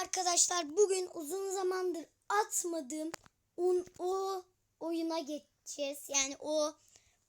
arkadaşlar bugün uzun zamandır atmadığım un, o oyuna geçeceğiz. Yani o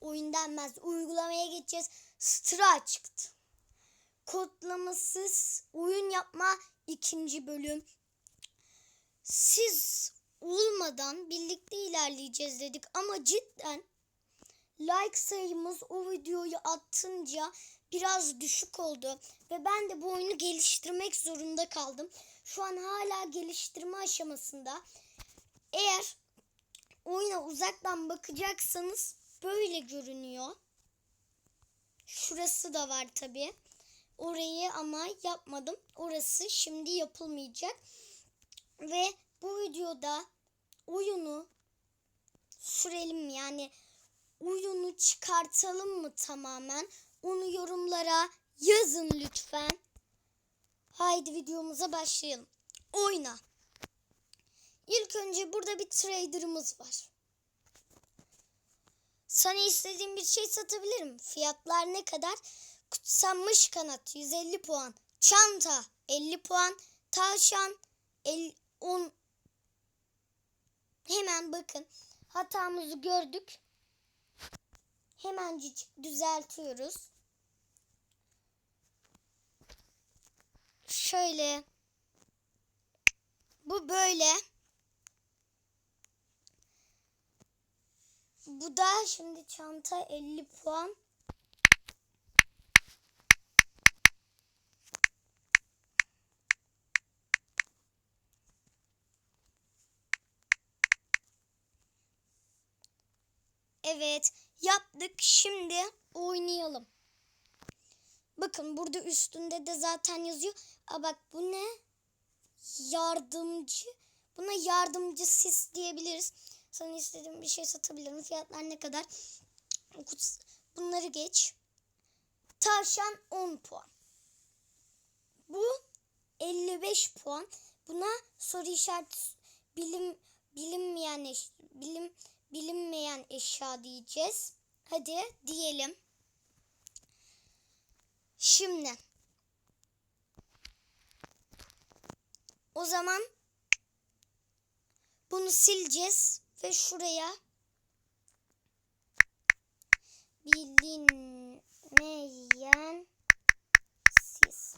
oyun denmez uygulamaya geçeceğiz. Stra çıktı. Kodlamasız oyun yapma ikinci bölüm. Siz olmadan birlikte ilerleyeceğiz dedik ama cidden like sayımız o videoyu attınca biraz düşük oldu ve ben de bu oyunu geliştirmek zorunda kaldım. Şu an hala geliştirme aşamasında. Eğer oyuna uzaktan bakacaksanız böyle görünüyor. Şurası da var tabi. Orayı ama yapmadım. Orası şimdi yapılmayacak. Ve bu videoda oyunu sürelim yani oyunu çıkartalım mı tamamen? Onu yorumlara yazın lütfen. Haydi videomuza başlayalım. Oyna. İlk önce burada bir trader'ımız var. Sana istediğim bir şey satabilirim. Fiyatlar ne kadar? Kutsanmış kanat 150 puan. Çanta 50 puan. Tavşan 50, 10 Hemen bakın. Hatamızı gördük. Hemencik düzeltiyoruz. Şöyle. Bu böyle. Bu da şimdi çanta 50 puan. Evet yaptık. Şimdi oynayalım. Bakın burada üstünde de zaten yazıyor. Aa bak bu ne? Yardımcı. Buna yardımcı sis diyebiliriz. Sana istediğim bir şey satabilirim. Fiyatlar ne kadar? Bunları geç. Tavşan 10 puan. Bu 55 puan. Buna soru işareti bilim bilinmeyen eş, bilim bilinmeyen eşya diyeceğiz. Hadi diyelim. Şimdi o zaman bunu sileceğiz ve şuraya bilinmeyen siz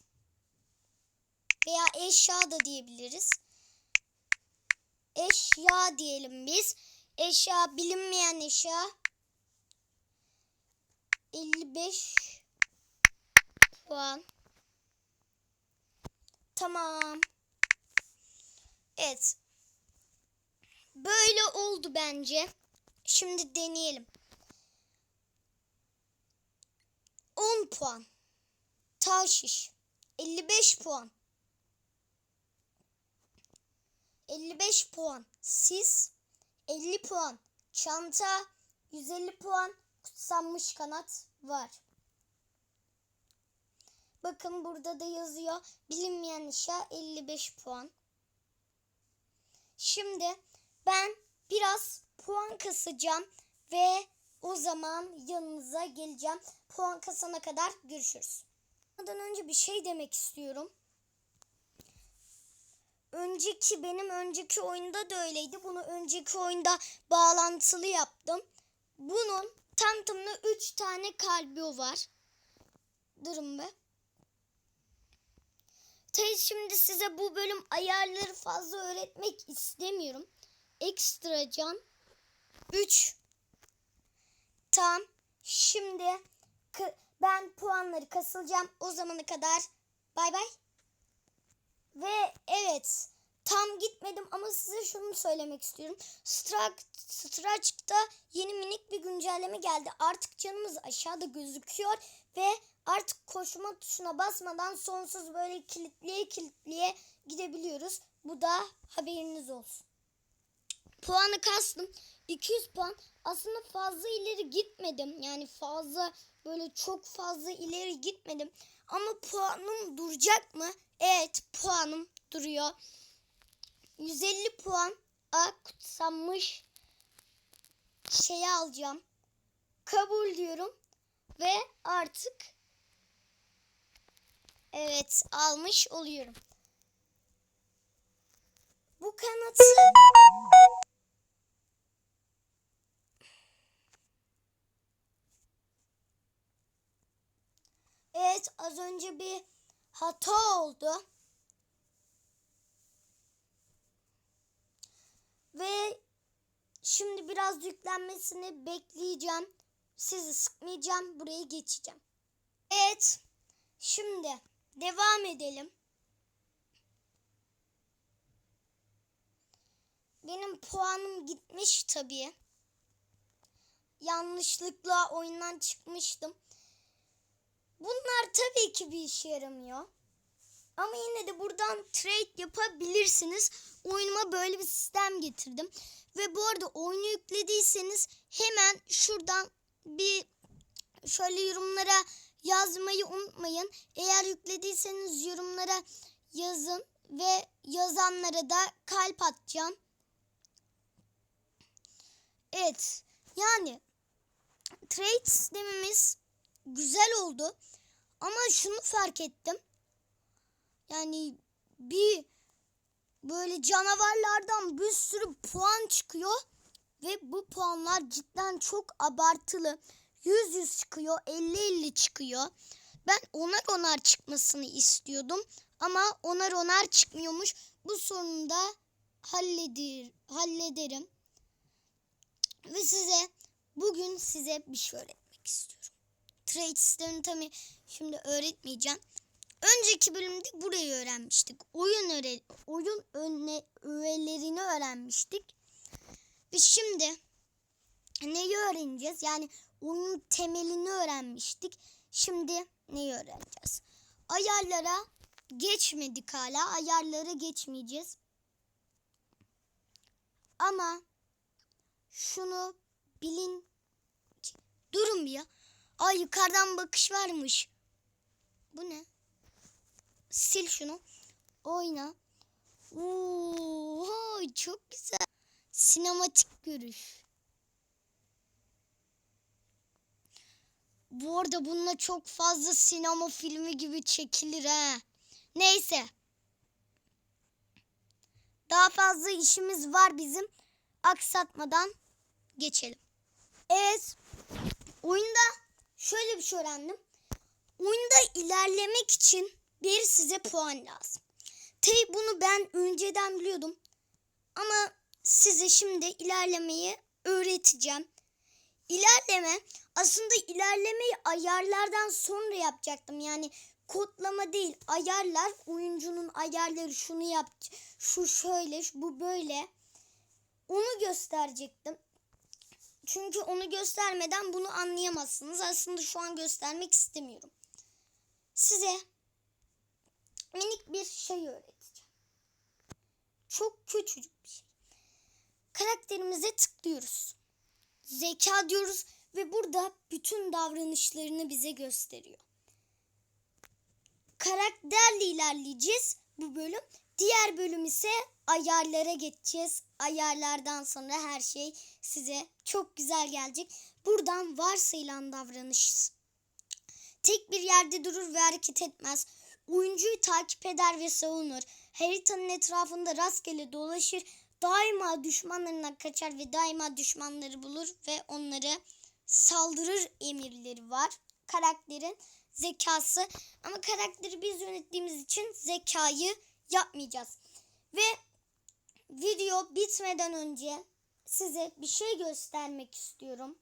veya eşya da diyebiliriz. Eşya diyelim biz. Eşya bilinmeyen eşya 55 puan. Tamam. Evet. Böyle oldu bence. Şimdi deneyelim. 10 puan. Taşiş. 55 puan. 55 puan. Siz 50 puan. Çanta 150 puan. Kutsanmış kanat var. Bakın burada da yazıyor. Bilinmeyen eşya 55 puan. Şimdi ben biraz puan kasacağım ve o zaman yanınıza geleceğim. Puan kasana kadar görüşürüz. Ondan önce bir şey demek istiyorum. Önceki benim önceki oyunda da öyleydi. Bunu önceki oyunda bağlantılı yaptım. Bunun tam tamına 3 tane kalbi var. Durun be. Tabii şimdi size bu bölüm ayarları fazla öğretmek istemiyorum. Ekstra can 3 Tam şimdi ben puanları kasılacağım. O zamana kadar bay bay. Ve evet tam gitmedim ama size şunu söylemek istiyorum. Straç'ta yeni minik bir güncelleme geldi. Artık canımız aşağıda gözüküyor ve artık koşma tuşuna basmadan sonsuz böyle kilitliye kilitliye gidebiliyoruz. Bu da haberiniz olsun. Puanı kastım. 200 puan. Aslında fazla ileri gitmedim. Yani fazla böyle çok fazla ileri gitmedim. Ama puanım duracak mı? Evet puanım duruyor. 150 puan a kutsanmış şeyi alacağım. Kabul diyorum. Ve artık evet almış oluyorum. kanatı Evet az önce bir hata oldu. Ve şimdi biraz yüklenmesini bekleyeceğim. Sizi sıkmayacağım. Buraya geçeceğim. Evet. Şimdi devam edelim. Benim puanım gitmiş tabii. Yanlışlıkla oyundan çıkmıştım. Bunlar tabii ki bir işe yaramıyor. Ama yine de buradan trade yapabilirsiniz. Oyunuma böyle bir sistem getirdim. Ve bu arada oyunu yüklediyseniz hemen şuradan bir şöyle yorumlara yazmayı unutmayın. Eğer yüklediyseniz yorumlara yazın ve yazanlara da kalp atacağım. Evet. Yani trade sistemimiz güzel oldu. Ama şunu fark ettim. Yani bir böyle canavarlardan bir sürü puan çıkıyor ve bu puanlar cidden çok abartılı. 100 100 çıkıyor, 50 50 çıkıyor. Ben onar onar çıkmasını istiyordum ama onar onar çıkmıyormuş. Bu sorunu da halledir, hallederim. Ve size bugün size bir şey öğretmek istiyorum. Trade sistemini tabii şimdi öğretmeyeceğim. Önceki bölümde burayı öğrenmiştik. Oyun öğre oyun önle öğelerini öğrenmiştik. Ve şimdi neyi öğreneceğiz? Yani oyunun temelini öğrenmiştik. Şimdi neyi öğreneceğiz? Ayarlara geçmedik hala. Ayarlara geçmeyeceğiz. Ama şunu bilin. Durun bir ya. Ay yukarıdan bakış varmış. Bu ne? Sil şunu. Oyna. Oo, çok güzel. Sinematik görüş. Bu arada bununla çok fazla sinema filmi gibi çekilir ha. Neyse. Daha fazla işimiz var bizim. Aksatmadan geçelim. Evet. Oyunda şöyle bir şey öğrendim. Oyunda ilerlemek için bir size puan lazım. Tabi bunu ben önceden biliyordum. Ama size şimdi ilerlemeyi öğreteceğim. İlerleme aslında ilerlemeyi ayarlardan sonra yapacaktım. Yani kodlama değil ayarlar oyuncunun ayarları şunu yap şu şöyle bu böyle onu gösterecektim. Çünkü onu göstermeden bunu anlayamazsınız. Aslında şu an göstermek istemiyorum. Size minik bir şey öğreteceğim. Çok küçücük bir şey. Karakterimize tıklıyoruz. Zeka diyoruz ve burada bütün davranışlarını bize gösteriyor. Karakterle ilerleyeceğiz bu bölüm. Diğer bölüm ise ayarlara geçeceğiz. Ayarlardan sonra her şey size çok güzel gelecek. Buradan varsayılan davranış. Tek bir yerde durur ve hareket etmez. Oyuncuyu takip eder ve savunur. Haritanın etrafında rastgele dolaşır. Daima düşmanlarından kaçar ve daima düşmanları bulur ve onları saldırır emirleri var. Karakterin zekası ama karakteri biz yönettiğimiz için zekayı yapmayacağız. Ve video bitmeden önce size bir şey göstermek istiyorum.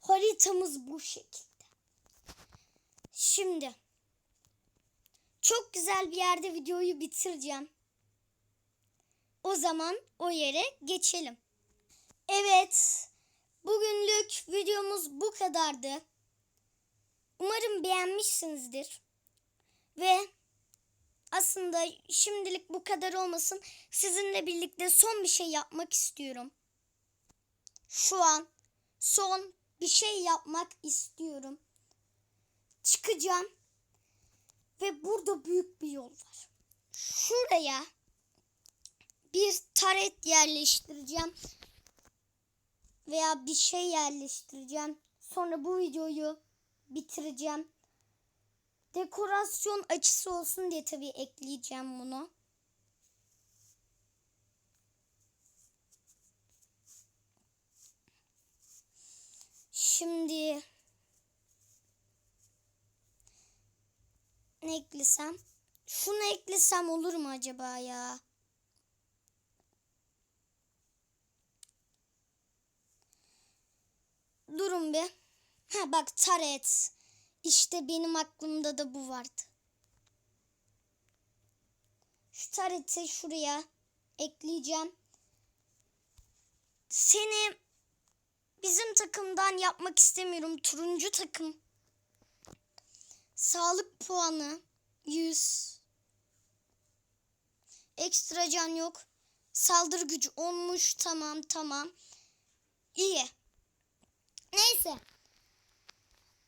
Haritamız bu şekilde. Şimdi çok güzel bir yerde videoyu bitireceğim. O zaman o yere geçelim. Evet, bugünlük videomuz bu kadardı. Umarım beğenmişsinizdir. Ve aslında şimdilik bu kadar olmasın. Sizinle birlikte son bir şey yapmak istiyorum. Şu an son bir şey yapmak istiyorum çıkacağım. Ve burada büyük bir yol var. Şuraya bir taret yerleştireceğim. Veya bir şey yerleştireceğim. Sonra bu videoyu bitireceğim. Dekorasyon açısı olsun diye tabii ekleyeceğim bunu. Şimdi ne eklesem? Şunu eklesem olur mu acaba ya? Durun bir. Ha bak taret. İşte benim aklımda da bu vardı. Şu tareti şuraya ekleyeceğim. Seni bizim takımdan yapmak istemiyorum. Turuncu takım. Sağlık puanı 100. Ekstra can yok. Saldırı gücü olmuş. Tamam tamam. İyi. Neyse.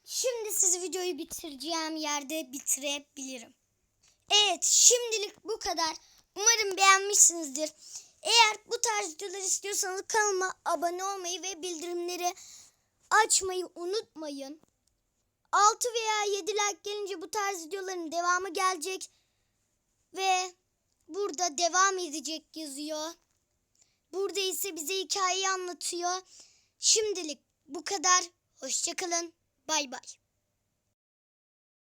Şimdi sizi videoyu bitireceğim yerde bitirebilirim. Evet şimdilik bu kadar. Umarım beğenmişsinizdir. Eğer bu tarz videolar istiyorsanız kanalıma abone olmayı ve bildirimleri açmayı unutmayın. 6 veya 7 like gelince bu tarz videoların devamı gelecek. Ve burada devam edecek yazıyor. Burada ise bize hikayeyi anlatıyor. Şimdilik bu kadar. Hoşçakalın. Bay bay.